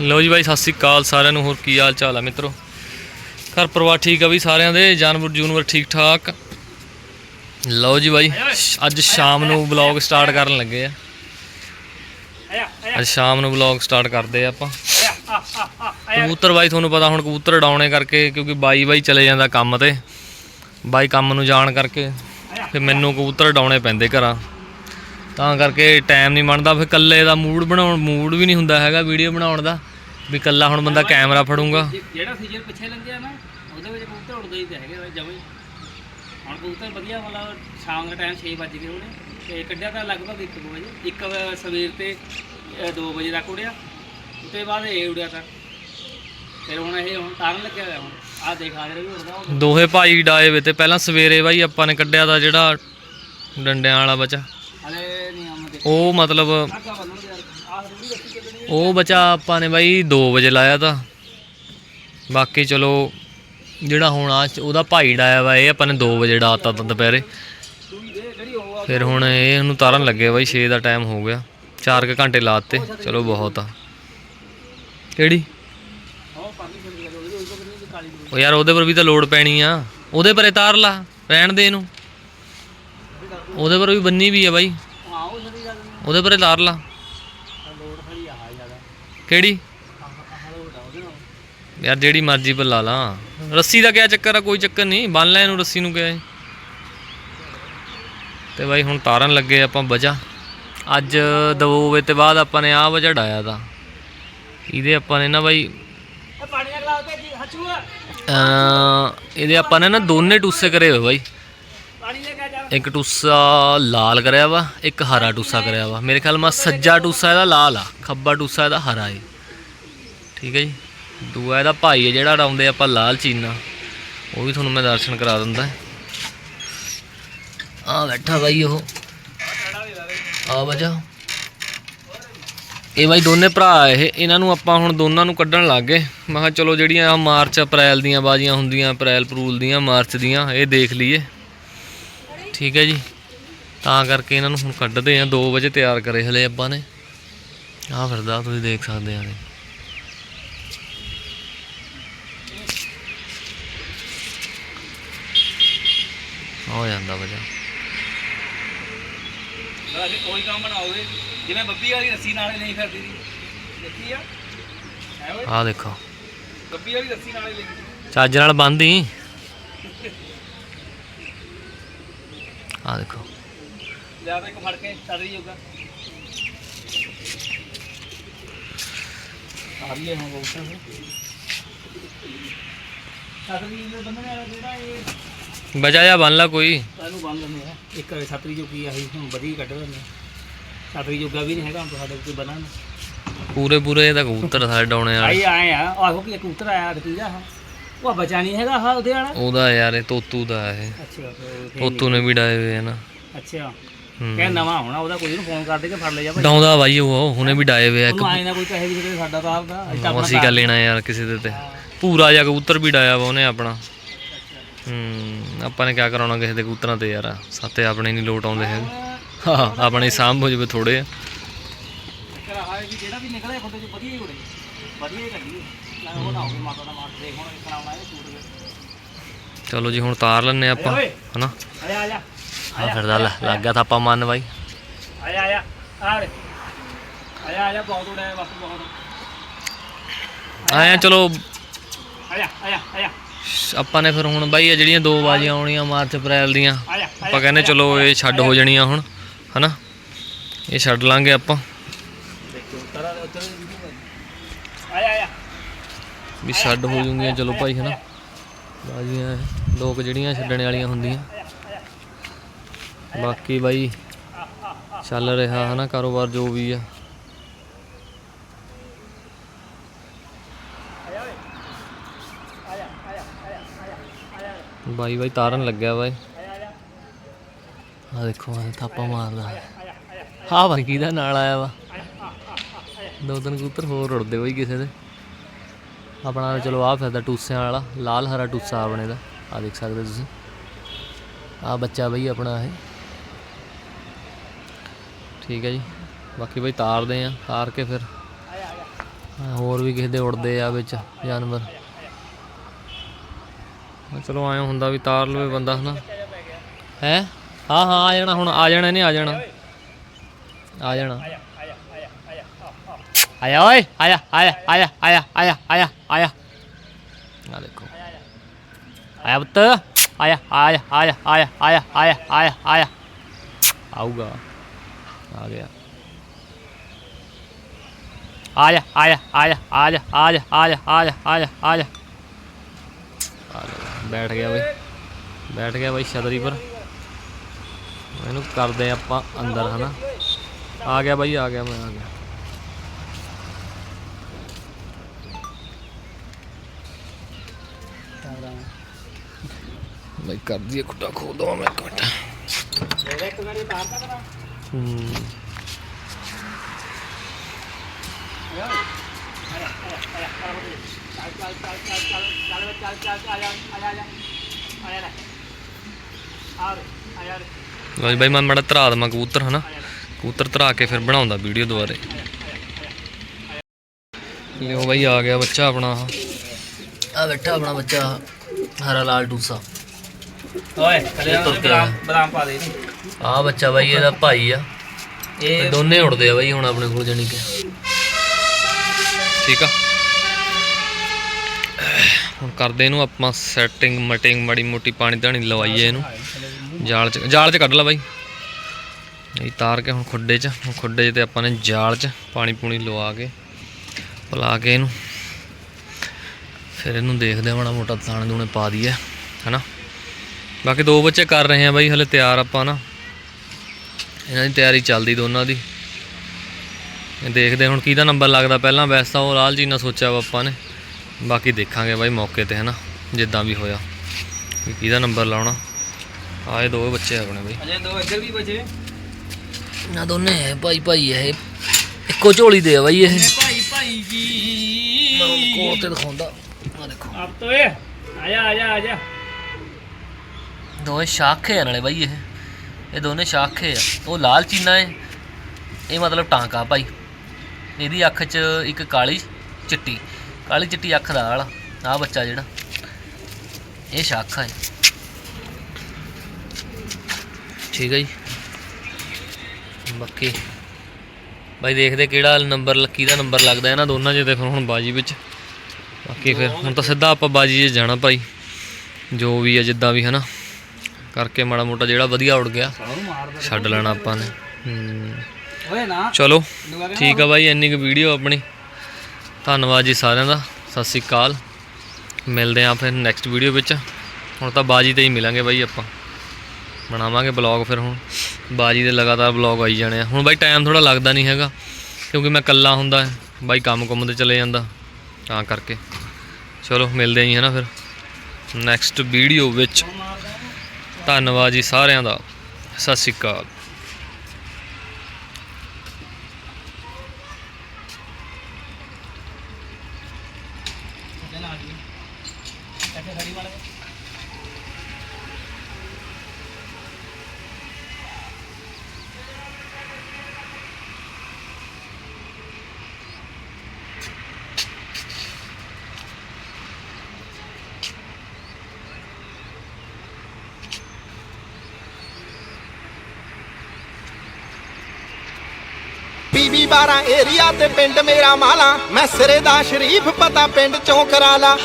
ਲੋ ਜੀ ਬਾਈ, ਸਤਿ ਸ੍ਰੀ ਅਕਾਲ ਸਾਰਿਆਂ ਨੂੰ। ਹੋਰ ਕੀ ਹਾਲ ਚਾਲ ਆ ਮਿੱਤਰੋ? ਘਰ ਪਰਿਵਾਰ ਠੀਕ ਆ ਬਈ ਸਾਰਿਆਂ ਦੇ? ਜਾਨਵਰ ਜੂਨਵਰ ਠੀਕ ਠਾਕ? ਲਓ ਜੀ ਬਾਈ, ਅੱਜ ਸ਼ਾਮ ਨੂੰ ਵਲੌਗ ਸਟਾਰਟ ਕਰਨ ਲੱਗੇ ਆ। ਅੱਜ ਸ਼ਾਮ ਨੂੰ ਵਲੌਗ ਸਟਾਰਟ ਕਰਦੇ ਆ ਆਪਾਂ। ਕਬੂਤਰ ਬਾਈ, ਤੁਹਾਨੂੰ ਪਤਾ ਹੁਣ ਕਬੂਤਰ ਉਡਾਉਣੇ ਕਰਕੇ ਕਿਉਂਕਿ ਬਾਈ ਬਾਈ ਚਲੇ ਜਾਂਦਾ ਕੰਮ ਤੇ। ਬਾਈ ਕੰਮ ਨੂੰ ਜਾਣ ਕਰਕੇ, ਫਿਰ ਮੈਨੂੰ ਕਬੂਤਰ ਉਡਾਉਣੇ ਪੈਂਦੇ ਘਰਾਂ। ਤਾਂ ਕਰਕੇ ਟਾਈਮ ਨਹੀਂ ਬਣਦਾ। ਫਿਰ ਇਕੱਲੇ ਦਾ ਮੂਡ ਬਣਾਉਣ ਮੂਡ ਵੀ ਨਹੀਂ ਹੁੰਦਾ ਹੈਗਾ ਵੀਡੀਓ ਬਣਾਉਣ ਦਾ। ਵੀ ਇਕੱਲਾ ਹੁਣ ਬੰਦਾ ਕੈਮਰਾ ਫੜੂਗਾ। ਜਿਹੜਾ ਸੀਜ਼ਨ ਪਿੱਛੇ ਲੰਘਿਆ ਨਾ ਉਹਦੇ ਵਿੱਚ ਕਬੂਤਰ ਉੜਦੇ ਹੀ ਤੇ ਹੈਗੇ ਜਮੇ ਹੁਣ ਕਬੂਤਰ ਵਧੀਆ ਮਤਲਬ ਸ਼ਾਮ ਦਾ ਟਾਈਮ 6 ਵਜ ਉਹਨੇ ਤੇ ਕੱਢਿਆ ਤਾਂ ਲਗਭਗ 1 ਵਜੇ। 1 ਸਵੇਰ ਤੇ 2 ਵਜੇ ਤੱਕ ਉੜਿਆ ਉਤੇ ਬਾਅਦ ਇਹ ਉੜਿਆ ਤਾਂ। ਫਿਰ ਹੁਣ ਇਹ ਹੁਣ ਤਾਰਨ ਲੱਗਿਆ ਹੋਇਆ ਹੁਣ। ਆਹ ਦੇਖ ਆ ਵੀ ਉੜਦਾ ਦੋਹੇ ਭਾਈ ਡਾਏ ਵੇ ਤੇ। ਪਹਿਲਾਂ ਸਵੇਰੇ ਬਾਈ ਆਪਾਂ ਨੇ ਕੱਢਿਆ ਦਾ ਜਿਹੜਾ ਡੰਡਿਆਂ ਵਾਲਾ ਬੱਚਾ। ਉਹ ਮਤਲਬ ਉਹ ਬਚਾ ਆਪਾਂ ਨੇ ਬਾਈ 2 ਵਜੇ ਲਾਇਆ ਤਾਂ। ਬਾਕੀ ਚਲੋ, ਜਿਹੜਾ ਹੁਣ ਆ ਉਹਦਾ ਭਾਈ ਡਾਇਆ ਵਾ, ਇਹ ਆਪਾਂ ਨੇ 2 ਵਜੇ ਡਾਤਾ ਤਾਂ ਦੁਪਹਿਰੇ। ਫਿਰ ਹੁਣ ਇਹ ਇਹਨੂੰ ਤਾਰਨ ਲੱਗੇ ਬਾਈ 6 ਦਾ ਟਾਈਮ ਹੋ ਗਿਆ। 4 ਕੁ ਘੰਟੇ ਲਾਤੇ, ਚਲੋ ਬਹੁਤ ਆ। ਕਿਹੜੀ? ਉਹ ਯਾਰ ਉਹਦੇ ਪਰ ਵੀ ਤਾਂ ਲੋਡ ਪੈਣੀ ਆ। ਉਹਦੇ ਪਰੇ ਤਾਰ ਲਾ, ਰਹਿਣ ਦੇ ਇਹਨੂੰ। ਉਹਦੇ ਪਰ ਵੀ ਬੰਨੀ ਵੀ ਆ ਬਾਈ ਹਾਂ ਉਹ ਛੱਡੀ ਗੱਲ ਨਹੀਂ ਉਹਦੇ ਪਰੇ ਤਾਰ ਲਾ। ਲੋਡ ਖੜੀ ਆ ਜ਼ਿਆਦਾ ਕਿਹੜੀ? ਆ ਯਾਰ ਜਿਹੜੀ ਮਰਜ਼ੀ ਪਰ ਲਾ ਲਾ। ਰੱਸੀ ਦਾ ਕਿਆ ਚੱਕਰ ਆ? ਕੋਈ ਚੱਕਰ ਨਹੀਂ। ਬੰਨ ਲੈ ਇਹਨੂੰ ਰੱਸੀ ਨੂੰ ਕਿਆ ਤੇ ਬਾਈ ਹੁਣ ਤਾਰਨ ਲੱਗੇ ਆਪਾਂ ਵਜਾ ਅੱਜ ਦੋ ਵਜੇ ਤੇ ਬਾਅਦ ਆਪਾਂ ਨੇ ਆਹ ਵਜਾ ਡਾਇਆ ਦਾ ਇਹਦੇ ਆਪਾਂ ਨੇ ਨਾ ਬਾਈ ਇਹਦੇ ਆਪਾਂ ਨੇ ਨਾ ਦੋਨੇ ਟੂਸੇ ਕਰੇ ਹੋਏ ਬਾਈ। ਇੱਕ ਟੂਸਾ ਲਾਲ ਕਰਿਆ ਵਾ, ਇੱਕ ਹਰਾ ਟੂਸਾ ਕਰਿਆ ਵਾ। ਮੇਰੇ ਖਿਆਲ ਮਾ ਸੱਜਾ ਟੂਸਾ ਇਹਦਾ ਲਾਲ ਆ, ਖੱਬਾ ਟੂਸਾ ਇਹਦਾ ਹਰਾ ਏ। ਠੀਕ ਹੈ ਜੀ। ਦੂਆ ਇਹਦਾ ਭਾਈ ਹੈ ਜਿਹੜਾ ਡਾਉਂਦੇ ਆਪਾਂ ਲਾਲ ਚੀਨਾ। ਉਹ ਵੀ ਤੁਹਾਨੂੰ ਮੈਂ ਦਰਸ਼ਨ ਕਰਾ ਦਿੰਦਾ। ਆ ਬੈਠਾ ਬਾਈ ਉਹ। ਆ ਬਜਾ ਇਹ ਬਾਈ ਦੋਨੇ ਭਰਾ ਇਹ। ਇਹਨਾਂ ਨੂੰ ਆਪਾਂ ਹੁਣ ਦੋਨਾਂ ਨੂੰ ਕੱਢਣ ਲੱਗ ਗਏ। ਮੈਂ ਕਿਹਾ ਚਲੋ ਜਿਹੜੀਆਂ ਆ ਮਾਰਚ ਅਪ੍ਰੈਲ ਦੀਆਂ ਬਾਜ਼ੀਆਂ ਹੁੰਦੀਆਂ, ਅਪ੍ਰੈਲ ਪਰੂਲ ਦੀਆਂ, ਮਾਰਚ ਦੀਆਂ, ਇਹ ਦੇਖ ਲਈਏ। ਠੀਕ ਹੈ ਜੀ। ਤਾਂ ਕਰਕੇ ਇਹਨਾਂ ਨੂੰ ਹੁਣ ਕੱਢਦੇ ਆ 2 ਵਜੇ ਤਿਆਰ ਕਰੇ ਹਲੇ ਆਪਾਂ ਨੇ। ਆਹ ਫਿਰਦਾ ਤੁਸੀਂ ਦੇਖ ਸਕਦੇ ਆ ਹੋ ਜਾਂਦਾ ਵਜਾ। ਅਸੀਂ ਕੋਈ ਕੰਮ ਬਣਾਓਗੇ ਜਿਵੇਂ ਬੱਬੀ ਵਾਲੀ ਰੱਸੀ ਨਾਲੇ ਨਹੀਂ ਫਿਰਦੀ। ਸੀ ਦੇਖੀ ਆ? ਹੈ ਓਏ। ਆਹ ਦੇਖੋ। ਬੱਬੀ ਵਾਲੀ ਰੱਸੀ ਨਾਲੇ ਲਈ ਚੱਜ ਨਾਲ ਬੰਦੀ ਆਹ ਦੇਖੋ। ਲਿਆ ਇੱਕ ਫੜ ਕੇ ਚੱਲ ਰਹੀ ਆ ਰਹੀ ਹੈ ਹੁਣ ਬਹੁਤ ਸਾਰਾ ਛਤਰੀ ਦੇ ਬੰਨਣ ਵਾਲਾ ਜਿਹੜਾ ਇਹ ਜਾ ਬੰਨ ਲਾ ਕੋਈ। ਇਹਨੂੰ ਬੰਨ ਲੈਂਦੇ ਆ। ਇੱਕ ਛਤਰੀ ਜੋਗੀ ਆਹੀ ਹੁਣ ਵਧੀਆ ਕੱਢ ਲੈਂਦੇ ਆ। ਛਤਰੀ ਜੋਗਾ ਵੀ ਨਹੀਂ ਹੈਗਾ ਹੁਣ ਤੁਹਾਡੇ ਕੋਈ ਬਣਾ ਪੂਰੇ ਪੂਰੇ ਇਹਦਾ ਕਬੂਤਰ ਸਾਡੇ ਡਾਉਣੇ ਵਾਲੇ। ਆਈ ਆਏ ਆ। ਆਹੋ ਕਿ ਕਬੂਤਰ ਆਇਆ ਆ ਉਹ ਬਚਾ ਨਹੀਂ ਹੈਗਾ ਹਾਂ ਉਹਦੇ ਵਾਲਾ ਉਹਦਾ ਯਾਰ ਇਹ ਤੋਤੂ ਦਾ ਇਹ। ਅੱਛਾ ਫਿਰ ਠੀਕ ਤੋਤੂ ਨੇ ਵੀ ਡਾਏ ਹੋਏ ਆ ਨਾ। ਹੈ। ਅੱਛਾ। ਹੂੰ। ਕਹਿ ਨਵਾਂ ਹੋਣਾ ਉਹਦਾ ਕੋਈ ਨੂੰ ਫੋਨ ਕਰ ਦੇ ਕੇ ਫੜ ਲੈ ਜਾ ਭਾਈ। ਡਾਉਂਦਾ ਬਾਈ ਉਹ ਹੁਣੇ ਵੀ ਡਾਏ ਹੋਏ ਆ। ਇੱਕ ਉਹਨੂੰ ਆਏ ਨਾ ਕੋਈ ਕਹੇ ਵੀ ਜਿਹੜੇ ਸਾਡਾ ਤਾਂ ਆਪਦਾ ਅਸੀਂ ਤਾਂ ਉਹ ਆਪਣਾ ਅਸੀਂ ਕਰ ਲੈਣਾ ਯਾਰ ਕਿਸੇ ਦੇ ਤੇ। ਪੂਰਾ ਜਿਹਾ ਕਬੂਤਰ ਵੀ ਡਾਇਆ ਵਾ ਉਹਨੇ ਆਪਣਾ। ਹੂੰ ਆਪਾਂ ਨੇ ਕਿਆ ਕਰਾਉਣਾ ਕਿਸੇ ਦੇ ਕਬੂਤਰਾਂ ਤੇ ਯਾਰ? ਸਾਤੇ ਆਪਣੇ ਨਹੀਂ ਲੋਟ ਆਉਂਦੇ ਹਾਂ। ਆਪਣੇ ਸਾਂਭ ਹੋ ਜਵੇ ਥੋੜੇ ਆ ਕਰ ਆਹ ਵੀ ਜਿਹੜਾ ਵੀ ਨਿਕਲੇ ਫੋਟੋ ਚ ਵਧੀਆ ਹੀ ਉੜੇ ਵਧੀਆ ਹੀ ਕੱਢੀਏ ਨਾ ਉਹ ਨਾ ਹੋਵੇ ਮਾਤਾ ਦਾ ਮਾਰ ਦੇਖ ਹੁਣ ਇਸ ਤਰ੍ਹਾਂ ਆਉਣਾ ਇਹ ਸੂਟ ਦੇ ਚਲੋ ਜੀ ਹੁਣ ਤਾਰ ਲੈਨੇ ਆਪਾਂ ਹਨਾ ਆ ਜਾ ਆ ਜਾ ਆ ਫਿਰਦਾ ਲੈ ਲੱਗ ਗਿਆ ਥਾਪਾ ਮੰਨ ਬਾਈ ਆ ਜਾ ਆ ਰੇ ਆ ਜਾ ਆ ਜਾ ਬਹੁਤ ਉੜਿਆ ਬਸ ਬਹੁਤ ਆਇਆ ਚਲੋ ਆ ਜਾ ਆ ਜਾ ਆ ਜਾ ਆਪਾਂ ਨੇ ਫਿਰ ਹੁਣ ਬਾਈ ਇਹ ਜਿਹੜੀਆਂ ਦੋ ਬਾਜ਼ੀਆਂ ਆਉਣੀਆਂ ਮਾਰਚ ਅਪ੍ਰੈਲ ਦੀਆਂ ਆਪਾਂ ਕਹਿੰਦੇ ਚਲੋ ਇਹ ਛੱਡ ਹੋ ਜਾਣੀਆਂ ਹੁਣ ਹਨਾ ਇਹ ਛੱਡ ਲਾਂਗੇ ਆਪਾਂ ਦੇਖੋ ਤਰਾ ਉੱਤਰ ਵੀ ਛੱਡ ਹੋ ਜੂਗੀਆਂ ਚਲੋ ਭਾਈ, ਹਨਾ? ਬਾਜ਼ੀਆਂ ਲੋਕ ਜਿਹੜੀਆਂ ਛੱਡਣ ਵਾਲੀਆਂ ਹੁੰਦੀਆਂ। ਬਾਕੀ ਬਾਈ, ਚੱਲ ਰਿਹਾ, ਹਨਾ, ਕਾਰੋਬਾਰ ਜੋ ਵੀ ਆ। ਬਾਈ ਬਾਈ, ਤਾਰਨ ਲੱਗਿਆ ਬਾਈ। ਆ ਦੇਖੋ ਆ ਥਾਪਾ ਮਾਰਦਾ। ਹਾਂ ਬਾਈ, ਕਿਹਦਾ ਨਾਲ ਆਇਆ ਵਾ? ਦੋ ਤਿੰਨ ਕਬੂਤਰ ਹੋਰ ਉੜਦੇ ਬਾਈ ਕਿਸੇ ਦੇ। ਆਪਣਾ ਚਲੋ ਆ ਫਿਰਦਾ ਟੂਸਿਆਂ ਵਾਲਾ, ਲਾਲ ਹਰਾ ਟੂਸਾ ਆਪਣੇ ਦਾ ਆ ਦੇਖ ਸਕਦੇ ਤੁਸੀਂ। ਆ ਬੱਚਾ ਬਈ ਆਪਣਾ ਇਹ। ਠੀਕ ਹੈ ਜੀ, ਬਾਕੀ ਬਈ ਤਾਰਦੇ ਆ ਤਾਰ ਕੇ ਫਿਰ। ਹੋਰ ਵੀ ਕਿਸੇ ਦੇ ਉੜਦੇ ਆ ਵਿੱਚ ਜਾਨਵਰ। ਚਲੋ ਆਇਆ ਹੁੰਦਾ ਵੀ ਤਾਰ ਲਵੇ ਬੰਦਾ, ਹਨਾ। ਹੈ? ਹਾਂ ਹਾਂ, ਆ ਜਾਣਾ ਹੁਣ, ਆ ਜਾਣਾ ਨੇ ਆ ਜਾਣਾ। ਆ ਜਾਣਾ। ਆਇਆ ਓਏ ਆਇਆ ਆਇਆ ਆਇਆ ਆਇਆ ਆਇਆ ਆਇਆ ਆਇਆ ਆ ਦੇਖੋ ਆਇਆ ਪੁੱਤ ਆਇਆ ਆਇਆ ਆਇਆ ਆਇਆ ਆਇਆ ਆਇਆ ਆਇਆ ਆਇਆ ਆਊਗਾ ਆ ਗਿਆ ਆਇਆ ਆਇਆ ਆਇਆ ਆਇਆ ਆਇਆ ਆਇਆ ਆਇਆ ਆਇਆ ਆਇਆ ਬੈਠ ਗਿਆ ਬਈ ਬੈਠ ਗਿਆ ਬਈ ਛਤਰੀ ਪਰ ਇਹਨੂੰ ਕਰਦੇ ਆਪਾਂ ਅੰਦਰ ਹਨਾ ਆ ਗਿਆ ਬਈ ਆ ਗਿਆ ਮੈਂ ਆ ਗਿਆ ਮੈਂ ਕਰ ਦਿਆ ਕੁੱਟਾ ਖੋਲ ਮੈਂ ਕੁੱਟਾ ਇੱਕ ਵਾਰੀ ਬਾਹਰ ਦਾ ਹੂੰ ਲੋ ਜੀ ਬਾਈ ਮਨ ਮੜਾ ਧਰਾ ਦਮਾ ਕਬੂਤਰ ਹਨਾ? ਕਬੂਤਰ ਧਰਾ ਕੇ ਫਿਰ ਬਣਾਉਂਦਾ ਵੀਡੀਓ ਦੁਬਾਰੇ। ਲਿਓ ਬਾਈ ਆ ਗਿਆ ਬੱਚਾ ਆਪਣਾ ਆ ਬੈਠਾ ਆਪਣਾ ਬੱਚਾ। ਹਰਾ ਲਾਲ ਟੂਸਾ ਓਏ ਥੱਲੇ ਤੁਰ ਕੇ ਆਇਆ। ਬਦਾਮ ਬਦਾਮ ਪਾ ਦੇ ਆ ਬੱਚਾ ਬਾਈ ਇਹਦਾ ਭਾਈ ਆ। ਇਹ ਇਹ ਦੋਨੇ ਉੜਦੇ ਆ ਬਾਈ ਹੁਣ ਆਪਣੇ ਕੋਲ ਜਾਣੀ ਕਿ। ਠੀਕ ਆ। ਹੁਣ ਕਰਦੇ ਇਹਨੂੰ ਆਪਾਂ ਸੈਟਿੰਗ ਮਟਿੰਗ ਮਾੜੀ ਮੋਟੀ ਪਾਣੀ ਧਾਣੀ ਲਵਾਈਏ ਇਹਨੂੰ। ਜਾਲ ਚ ਜਾਲ ਚ ਕੱਢ ਲਾ ਬਾਈ। ਇਹ ਤਾਰ ਕੇ ਹੁਣ ਖੁੱਡੇ ਚ ਹੁਣ ਖੁੱਡੇ 'ਚ ਤੇ ਆਪਾਂ ਨੇ ਜਾਲ ਚ ਪਾਣੀ ਪੂਣੀ ਲਵਾ ਕੇ ਪਲਾ ਕੇ ਇਹਨੂੰ। ਫਿਰ ਇਹਨੂੰ ਦੇਖਦੇ ਆ ਮਾੜਾ ਮੋਟਾ ਦਾਣੇ ਦੂਣੇ ਪਾ ਦਈਏ ਹਨਾ? ਬਾਕੀ ਦੋ ਬੱਚੇ ਕਰ ਰਹੇ ਆ ਬਾਈ ਹਲੇ ਤਿਆਰ ਆਪਾਂ ਨਾ। ਇਹਨਾਂ ਦੀ ਤਿਆਰੀ ਚੱਲਦੀ ਦੋਨਾਂ ਦੀ। ਇਹ ਦੇਖਦੇ ਹੁਣ ਕਿਹਦਾ ਨੰਬਰ ਲੱਗਦਾ ਪਹਿਲਾਂ ਵੈਸੇ ਤਾਂ ਉਹ ਲਾਲ ਜੀ ਨਾਲ ਸੋਚਿਆ ਵਾ ਆਪਾਂ ਨੇ। ਬਾਕੀ ਦੇਖਾਂਗੇ ਬਾਈ ਮੌਕੇ ਤੇ ਹਨਾ? ਜਿੱਦਾਂ ਵੀ ਹੋਇਆ। ਕਿਹਦਾ ਨੰਬਰ ਲਾਉਣਾ। ਆਏ ਦੋ ਬੱਚੇ ਆਪਣੇ ਬਾਈ। ਅਜੇ ਦੋ ਇੱਧਰ ਵੀ ਬਚੇ। ਨਾ ਦੋਨੇ ਹੈ ਭਾਈ ਭਾਈ ਇਹ। ਇੱਕੋ ਝੋਲੀ ਦੇ ਆ ਬਾਈ ਇਹ। ਭਾਈ ਭਾਈ ਜੀ। ਕੋਲ ਤੇ ਦਿਖਾਉਂਦਾ। ਆ ਦੇਖੋ ਆਪ ਤੋਏ ਆ ਦੋਵੇਂ ਸ਼ਾਖੇ ਆ ਨਾਲੇ ਬਾਈ ਇਹ। ਇਹ ਦੋਨੇ ਸ਼ਾਖੇ ਆ। ਉਹ ਲਾਲ ਚੀਨਾ ਹੈ ਇਹ ਮਤਲਬ ਟਾਂਕਾ ਭਾਈ। ਇਹਦੀ ਅੱਖ 'ਚ ਇੱਕ ਕਾਲੀ ਚਿੱਟੀ। ਕਾਲੀ ਚਿੱਟੀ ਅੱਖ ਦਾ ਵਾਲਾ ਆ ਬੱਚਾ ਜਿਹੜਾ। ਇਹ ਸ਼ਾਖਾ ਹੈ ਠੀਕ ਹੈ ਜੀ। ਬਾਕੀ ਬਾਈ ਦੇਖਦੇ ਕਿਹੜਾ ਨੰਬਰ ਲੱਕੀ ਦਾ ਨੰਬਰ ਲੱਗਦਾ ਇਹਨਾਂ ਦੋਨਾਂ 'ਚ ਤੇ ਫਿਰ ਹੁਣ ਬਾਜੀ ਵਿੱਚ। ਬਾਕੀ ਫਿਰ ਹੁਣ ਤਾਂ ਸਿੱਧਾ ਆਪਾਂ ਬਾਜੀ 'ਚ ਜਾਣਾ ਭਾਈ। ਜੋ ਵੀ ਹੈ ਜਿੱਦਾਂ ਵੀ ਹਨਾ। ਕਰਕੇ ਮਾੜਾ ਮੋਟਾ ਜਿਹੜਾ ਵਧੀਆ ਉੜ ਗਿਆ ਛੱਡ ਲੈਣਾ ਆਪਾਂ ਨੇ। ਹੂੰ ਓਏ ਨਾ। ਚਲੋ ਠੀਕ ਆ ਬਾਈ ਇੰਨੀ ਕੁ ਵੀਡੀਓ ਆਪਣੀ। ਧੰਨਵਾਦ ਜੀ ਸਾਰਿਆਂ ਦਾ। ਸਤਿ ਸ੍ਰੀ ਅਕਾਲ। ਮਿਲਦੇ ਆਂ ਫਿਰ ਨੈਕਸਟ ਵੀਡੀਓ ਵਿੱਚ। ਹੁਣ ਤਾਂ ਬਾਜੀ ਤੇ ਹੀ ਮਿਲਾਂਗੇ ਬਾਈ ਆਪਾਂ। ਬਣਾਵਾਂਗੇ ਬਲੌਗ ਫਿਰ ਹੁਣ। ਬਾਜੀ ਦੇ ਲਗਾਤਾਰ ਬਲੌਗ ਆਈ ਜਾਣੇ ਆ। ਹੁਣ ਬਾਈ ਟਾਈਮ ਥੋੜਾ ਲੱਗਦਾ ਨਹੀਂ ਹੈਗਾ ਕਿਉਂਕਿ ਮੈਂ ਇਕੱਲਾ ਹੁੰਦਾ ਬਾਈ ਕੰਮ ਕੁੰਮ ਤੇ ਚਲੇ ਜਾਂਦਾ। ਤਾਂ ਕਰਕੇ। ਚਲੋ, ਮਿਲਦੇ ਆਂ ਜੀ, ਹਨਾ ਫਿਰ। ਨੈਕਸਟ ਵੀਡੀਓ ਵਿੱਚ। ਧੰਨਵਾਦ ਜੀ ਸਾਰਿਆਂ ਦਾ। ਸਤਿ ਸ੍ਰੀ ਅਕਾਲ। ਪੀਵੀ 12 ਏਰੀਆ ਤੇ ਪਿੰਡ ਮੇਰਾ ਮਾਲਾ। ਮੈਂ ਸਿਰੇ ਦਾ ਸ਼ਰੀਫ ਪਤਾ ਪਿੰਡ ਚੌਂਕਰਾਲਾ